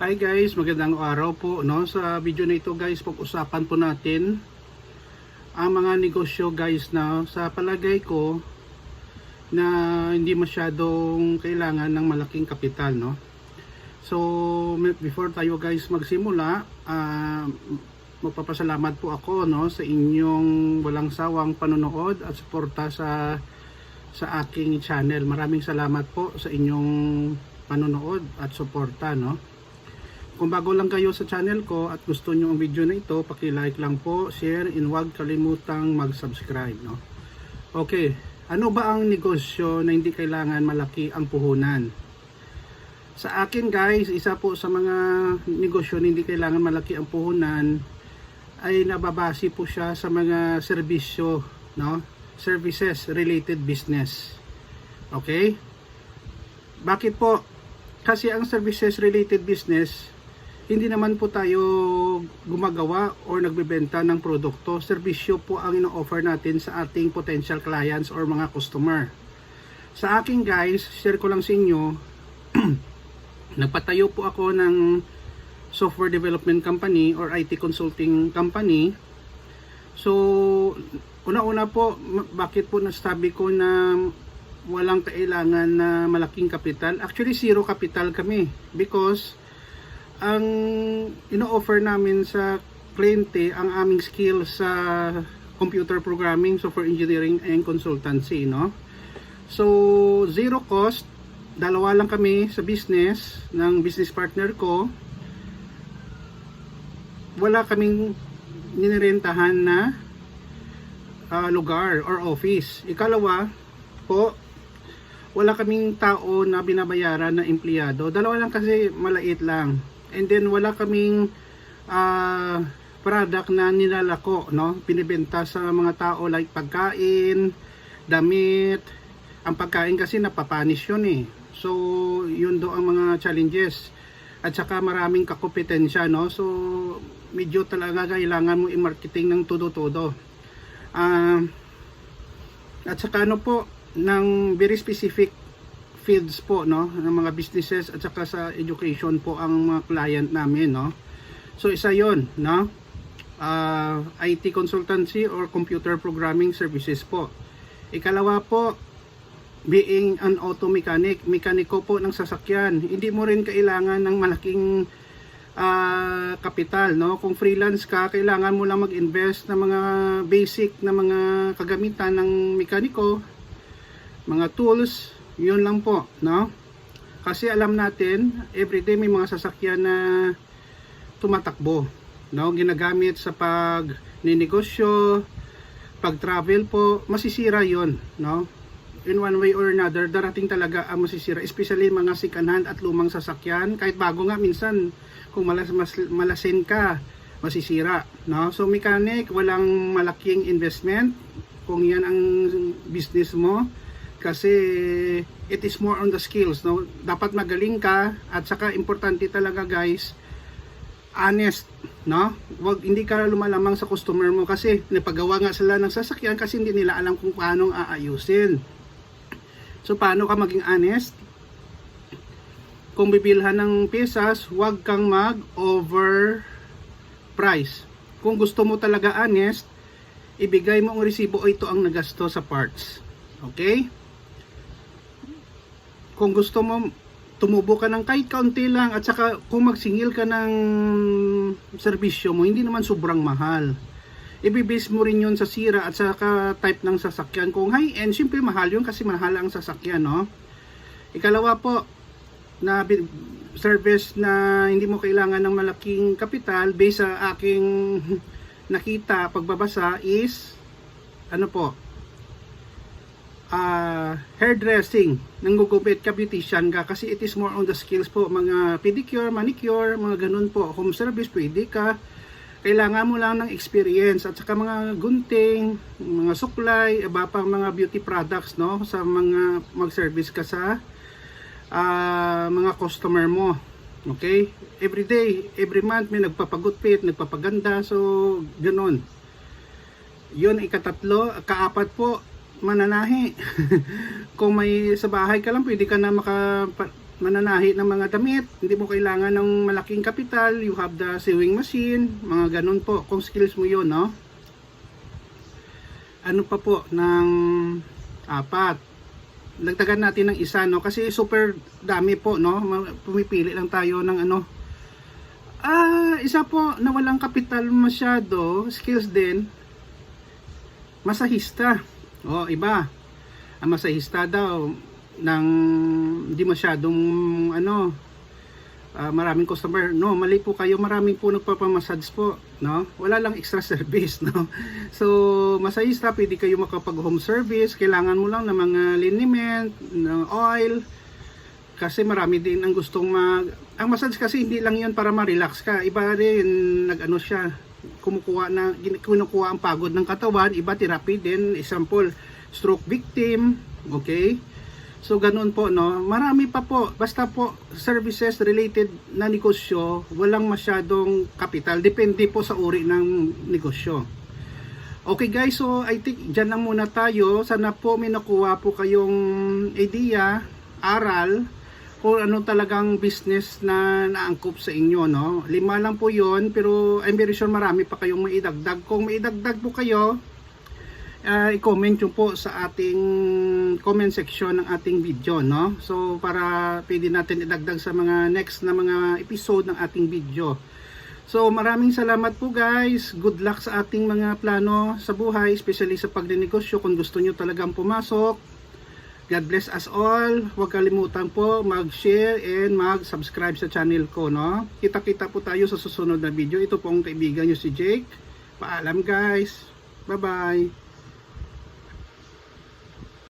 Hi guys, magandang araw po. No? Sa video na ito guys, pag-usapan po natin ang mga negosyo guys na sa palagay ko na hindi masyadong kailangan ng malaking kapital. No? So, before tayo guys magsimula, ah, magpapasalamat po ako no, sa inyong walang sawang panonood at suporta sa sa aking channel. Maraming salamat po sa inyong panonood at suporta. No? Kung bago lang kayo sa channel ko at gusto nyo ang video na ito, paki-like lang po, share, and huwag kalimutang mag-subscribe. No? Okay, ano ba ang negosyo na hindi kailangan malaki ang puhunan? Sa akin guys, isa po sa mga negosyo na hindi kailangan malaki ang puhunan ay nababase po siya sa mga serbisyo, no? Services related business. Okay? Bakit po? Kasi ang services related business, hindi naman po tayo gumagawa or nagbebenta ng produkto. Serbisyo po ang ino-offer natin sa ating potential clients or mga customer. Sa akin guys, share ko lang sa inyo, nagpatayo po ako ng software development company or IT consulting company. So, una-una po, bakit po nasabi ko na walang kailangan na malaking kapital? Actually, zero capital kami because ang ino-offer namin sa kliyente ang aming skill sa computer programming, software engineering, and consultancy, no? So, zero cost, dalawa lang kami sa business ng business partner ko. Wala kaming ninirentahan na ah, lugar or office. Ikalawa po, wala kaming tao na binabayaran na empleyado. Dalawa lang kasi malait lang. And then wala kaming ah, product na nilalako, no? Binibenta sa mga tao like pagkain, damit. Ang pagkain kasi napapanish yun eh. So, yun do ang mga challenges. At saka maraming kakompetensya, no? So, medyo talaga kailangan mo i-marketing ng todo-todo. Ah, at saka ano po, ng very specific fields po, no? Ng mga businesses at saka sa education po ang mga client namin, no? So, isa yon no? Ah, IT consultancy or computer programming services po. Ikalawa po, being an auto mechanic, mekaniko po ng sasakyan. Hindi mo rin kailangan ng malaking ah, kapital, no? Kung freelance ka, kailangan mo lang mag-invest ng mga basic na mga kagamitan ng mekaniko, mga tools, yun lang po, no? Kasi alam natin, everyday may mga sasakyan na tumatakbo, no? Ginagamit sa pag ninegosyo, pag travel po, masisira yon no? in one way or another, darating talaga ang masisira, especially mga second hand at lumang sasakyan, kahit bago nga minsan, kung malas, mas, malasin ka, masisira, no? So mechanic, walang malaking investment kung yan ang business mo kasi it is more on the skills, no? Dapat magaling ka at saka importante talaga guys, honest, no? Wag hindi ka lumalamang sa customer mo kasi napagawa nga sila ng sasakyan kasi hindi nila alam kung paano aayusin. So paano ka maging honest? Kung bibilhan ng pisas, huwag kang mag-over price. Kung gusto mo talaga honest, ibigay mo ang resibo o ito ang nagasto sa parts. Okay? Kung gusto mo tumubo ka ng kahit kaunti lang at saka kung magsingil ka ng serbisyo mo, hindi naman sobrang mahal. Ibibase mo rin yun sa sira at saka type ng sasakyan. Kung high-end, syempre mahal yun kasi mahal ang sasakyan, no? Ikalawa po, na service na hindi mo kailangan ng malaking kapital based sa aking nakita pagbabasa is ano po ah hairdressing. Nanggugupit ka beautician ka kasi it is more on the skills po. Mga pedicure, manicure, mga ganun po. Home service pwede ka. Kailangan mo lang ng experience. At saka mga gunting, mga suklay, iba pang mga beauty products no? Sa mga mag-service ka sa ah, mga customer mo. Okay? Every day, every month may nagpapagutpit, nagpapaganda, so ganun. Yun ikatatlo, kaapat po mananahi. Kung may sa bahay ka lang, pwede ka na maka mananahi ng mga damit. Hindi mo kailangan ng malaking kapital. You have the sewing machine. Mga ganun po. Kung skills mo yun, no? Ano pa po ng apat. Lagdagan natin ng isa, no? Kasi super dami po, no? Pumipili lang tayo ng ano. Ah, isa po na walang kapital masyado, skills din. Masahista. O, iba. Ang masahista daw ng hindi masyadong ano ah, maraming customer. No mali po kayo. Maraming po nagpapamassage po no? Wala lang extra service no? So masahista pwede kayo makapag home service. Kailangan mo lang ng mga liniment ng oil. Kasi marami din ang gustong mag ang massage kasi hindi lang yun para ma-relax ka. Iba rin nag-ano siya kumukuha na kinukuha ang pagod ng katawan iba therapy din example stroke victim okay So ganun po no. Marami pa po. Basta po services related na negosyo, walang masyadong kapital. Depende po sa uri ng negosyo. Okay guys, so I think dyan lang muna tayo. Sana po may nakuha po kayong idea, aral, kung ano talagang business na naangkop sa inyo, no? Lima lang po yon pero I'm very sure marami pa kayong maidagdag. Kung maidagdag po kayo, uh, i-comment nyo po sa ating comment section ng ating video, no? So, para pwede natin idagdag sa mga next na mga episode ng ating video. So, maraming salamat po guys. Good luck sa ating mga plano sa buhay, especially sa pagninegosyo kung gusto nyo talagang pumasok. God bless us all. Huwag kalimutan po mag-share and mag-subscribe sa channel ko, no? Kita-kita po tayo sa susunod na video. Ito po ang kaibigan nyo si Jake. Paalam guys. Bye-bye.